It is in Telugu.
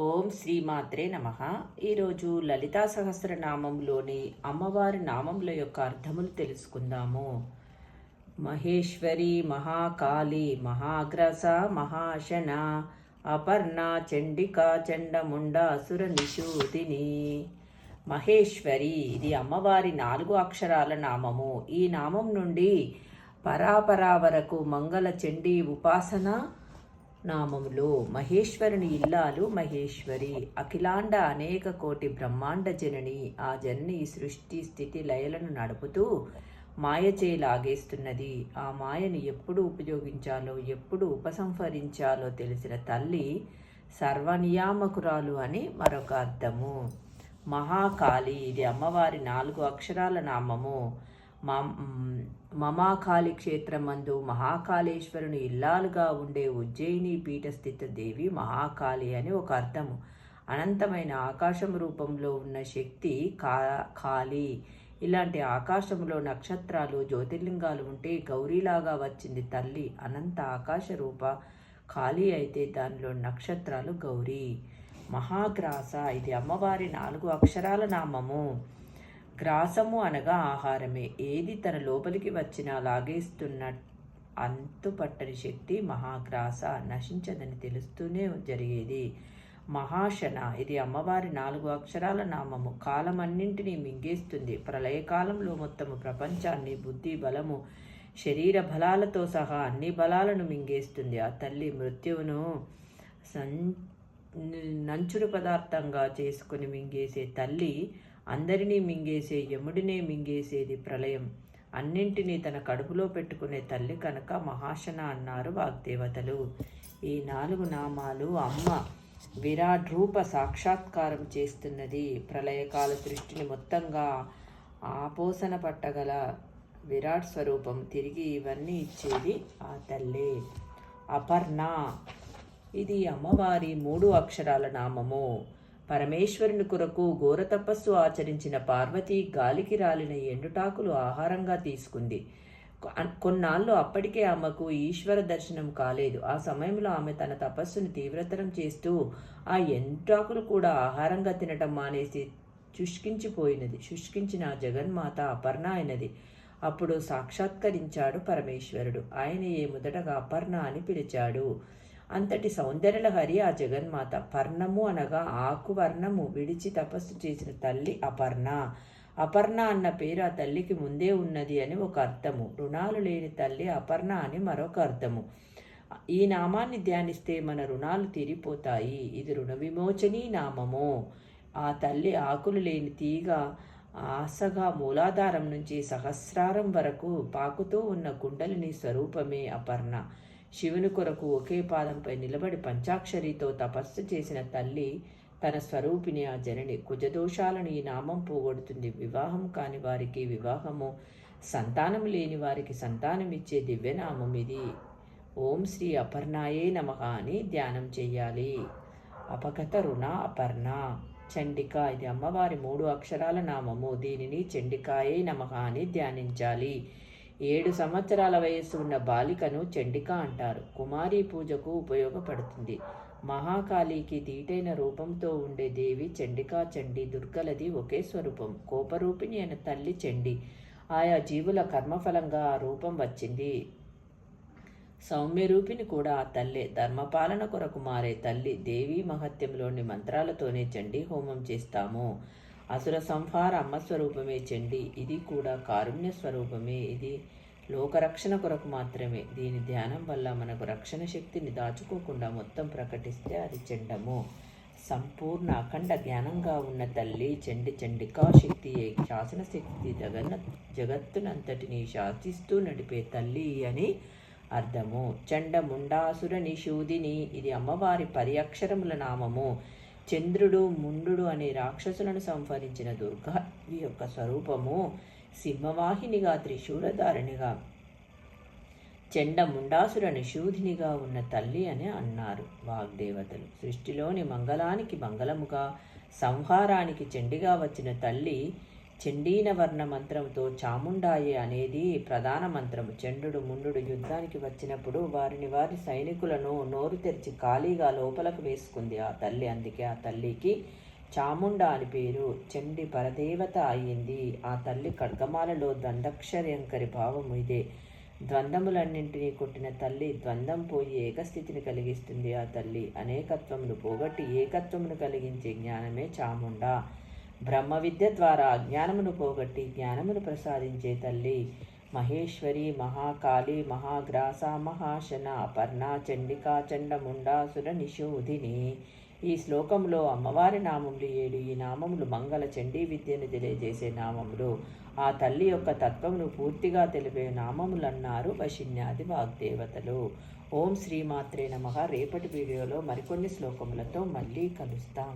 ఓం శ్రీమాత్రే నమ. ఈరోజు లలితా సహస్రనామంలోని అమ్మవారి నామముల యొక్క అర్థములు తెలుసుకుందాము. మహేశ్వరి మహాకాళి మహాగ్రస మహాశన అపర్ణ చండిక చండముండ అసుర నిషూదిని మహేశ్వరి ఇది అమ్మవారి నాలుగు అక్షరాల నామము. ఈ నామం నుండి పరాపరా వరకు మంగళ చండీ ఉపాసన నామములు. మహేశ్వరుని ఇల్లాలు మహేశ్వరి. అఖిలాండ అనేక కోటి బ్రహ్మాండ జనని ఆ జనని సృష్టి స్థితి లయలను నడుపుతూ మాయచే లాగేస్తున్నది. ఆ మాయని ఎప్పుడు ఉపయోగించాలో ఎప్పుడు ఉపసంహరించాలో తెలిసిన తల్లి సర్వనియామకురాలు అని మరొక అర్థము. మహాకాళి. ఇది అమ్మవారి నాలుగు అక్షరాల నామము. మమాకాళి క్షేత్రమందు మహాకాళేశ్వరుని ఇల్లాలుగా ఉండే ఉజ్జయిని పీఠస్థిత దేవి మహాకాళి అని ఒక అర్థము. అనంతమైన ఆకాశం రూపంలో ఉన్న శక్తి కా కాళి ఇలాంటి ఆకాశంలో నక్షత్రాలు జ్యోతిర్లింగాలు ఉంటే గౌరీలాగా వచ్చింది తల్లి. అనంత ఆకాశ రూప ఖాళీ అయితే దానిలో నక్షత్రాలు గౌరీ. మహాగ్రాస ఇది అమ్మవారి నాలుగు అక్షరాల నామము. గ్రాసము అనగా ఆహారమే. ఏది తన లోపలికి వచ్చినా లాగేస్తున్న అంతుపట్టని శక్తి మహాగ్రాస నశించదని తెలుస్తూనే జరిగేది. మహాశన ఇది అమ్మవారి నాలుగు అక్షరాల నామము. కాలమన్నింటినీ మింగేస్తుంది. ప్రళయకాలంలో మొత్తము ప్రపంచాన్ని బుద్ధి బలము శరీర బలాలతో సహా అన్ని బలాలను మింగేస్తుంది. ఆ తల్లి మృత్యువును సం నంచుడు పదార్థంగా చేసుకుని మింగేసే తల్లి అందరినీ మింగేసే యముడినే మింగేసేది ప్రళయం. అన్నింటినీ తన కడుపులో పెట్టుకునే తల్లి కనుక మహాశన అన్నారు వాగ్దేవతలు. ఈ నాలుగు నామాలు అమ్మ విరాట్ రూప సాక్షాత్కారం చేస్తున్నది. ప్రళయకాల దృష్టిని మొత్తంగా ఆపోసన పట్టగల విరాట్ స్వరూపం. తిరిగి ఇవన్నీ ఇచ్చేది ఆ తల్లి. అపర్ణ ఇది అమ్మవారి మూడు అక్షరాల నామము. పరమేశ్వరుని కొరకు ఘోర తపస్సు ఆచరించిన పార్వతి గాలికి రాలిన ఎండుటాకులు ఆహారంగా తీసుకుంది. కొన్నాళ్ళు అప్పటికే ఆమెకు ఈశ్వర దర్శనం కాలేదు. ఆ సమయంలో ఆమె తన తపస్సును తీవ్రతరం చేస్తూ ఆ ఎంటాకులు కూడా ఆహారంగా తినటం మానేసి శుష్కించిపోయినది. శుష్కించిన జగన్మాత అపర్ణ అయినది. అప్పుడు సాక్షాత్కరించాడు పరమేశ్వరుడు. ఆయన ఏ మొదటగా అపర్ణ అని పిలిచాడు. అంతటి సౌందర్యలహరి ఆ జగన్మాత. పర్ణము అనగా ఆకువర్ణము విడిచి తపస్సు చేసిన తల్లి అపర్ణ. అపర్ణ అన్న పేరు ఆ తల్లికి ముందే ఉన్నది అని ఒక అర్థము. రుణాలు లేని తల్లి అపర్ణ అని మరొక అర్థము. ఈ నామాన్ని ధ్యానిస్తే మన రుణాలు తీరిపోతాయి. ఇది రుణ విమోచనీ నామము. ఆ తల్లి ఆకులు లేని తీగ ఆశగా మూలాధారం నుంచి సహస్రారం వరకు పాకుతూ ఉన్న కుండలిని స్వరూపమే అపర్ణ. శివుని కొరకు ఒకే పాదంపై నిలబడి పంచాక్షరితో తపస్సు చేసిన తల్లి తన స్వరూపిణి ఆ జనని కుజదోషాలను ఈ నామం పోగొడుతుంది. వివాహం కాని వారికి వివాహము సంతానం లేని వారికి సంతానం ఇచ్చే దివ్యనామం ఇది. ఓం శ్రీ అపర్ణాయే నమ అని ధ్యానం చెయ్యాలి. అపగత రుణ అపర్ణ. చండిక ఇది అమ్మవారి మూడు అక్షరాల నామము. దీనిని చండికాయే నమ అని ధ్యానించాలి. ఏడు సంవత్సరాల వయస్సు ఉన్న బాలికను చండిక అంటారు. కుమారి పూజకు ఉపయోగపడుతుంది. మహాకాళికి తీటైన రూపంతో ఉండే దేవి చండికా చండి దుర్గలది ఒకే స్వరూపం. కోపరూపిణి అయిన తల్లి చండి. ఆయా జీవుల కర్మఫలంగా ఆ రూపం వచ్చింది. సౌమ్యరూపిణి కూడా ఆ తల్లే. ధర్మపాలన కొరకు మారే తల్లి దేవీ మహత్యంలోని మంత్రాలతోనే చండీ హోమం చేస్తాము. అసుర సంహార అమ్మ స్వరూపమే చండి. ఇది కూడా కారుణ్య స్వరూపమే. ఇది లోకరక్షణ కొరకు మాత్రమే. దీని ధ్యానం వల్ల మనకు రక్షణ శక్తిని దాచుకోకుండా మొత్తం ప్రకటిస్తే అది చెండము. సంపూర్ణ అఖండ జ్ఞానంగా ఉన్న తల్లి చండి చండికా శక్తి శాసన శక్తి జగన్న జగత్తునంతటిని శాసిస్తూ నడిపే తల్లి అని అర్థము. చండ ముండాసుర నిషూదిని. ఇది అమ్మవారి పరి అక్షరముల నామము. చంద్రుడు ముండు అనే రాక్షసులను సంహరించిన దుర్గా యొక్క స్వరూపము సింహవాహినిగా త్రిశూలధారిణిగా చెండ ముండాసురని నిషూధినిగా ఉన్న తల్లి అని అన్నారు వాగ్దేవతలు. సృష్టిలోని మంగళానికి మంగళముగా సంహారానికి చెండిగా వచ్చిన తల్లి చండీన వర్ణ మంత్రంతో చాముండాయే అనేది ప్రధాన మంత్రం చండు ముండు యుద్ధానికి వచ్చినప్పుడు వారిని వారి సైనికులను నోరు తెరిచి ఖాళీగా లోపలకు వేసుకుంది. ఆ తల్లి అందుకే ఆ తల్లికి చాముండ అని పేరు. చండి పరదేవత అయ్యింది ఆ తల్లి ఖడ్గమాలలో ద్వందక్షర్యంకరి భావము ఇదే. ద్వంద్వములన్నింటినీ కొట్టిన తల్లి ద్వంద్వం పోయి ఏకస్థితిని కలిగిస్తుంది. ఆ తల్లి అనేకత్వమును పోగొట్టి ఏకత్వమును కలిగించే జ్ఞానమే చాముండ. బ్రహ్మ విద్య ద్వారా అజ్ఞానమును పోగొట్టి జ్ఞానమును ప్రసాదించే తల్లి మహేశ్వరి మహాకాళి మహాగ్రాస మహాశన అపర్ణ చండికా చండముండాసుర నిషోధిని. ఈ శ్లోకంలో అమ్మవారి నామములు ఏడు ఈ నామములు మంగళ చండీ విద్యను తెలియజేసే నామములు. ఆ తల్లి యొక్క తత్వమును పూర్తిగా తెలిపే నామములన్నారు వశిన్యాది వాగ్దేవతలు. ఓం శ్రీమాత్రే నమ. రేపటి వీడియోలో మరికొన్ని శ్లోకములతో మళ్ళీ కలుస్తాం.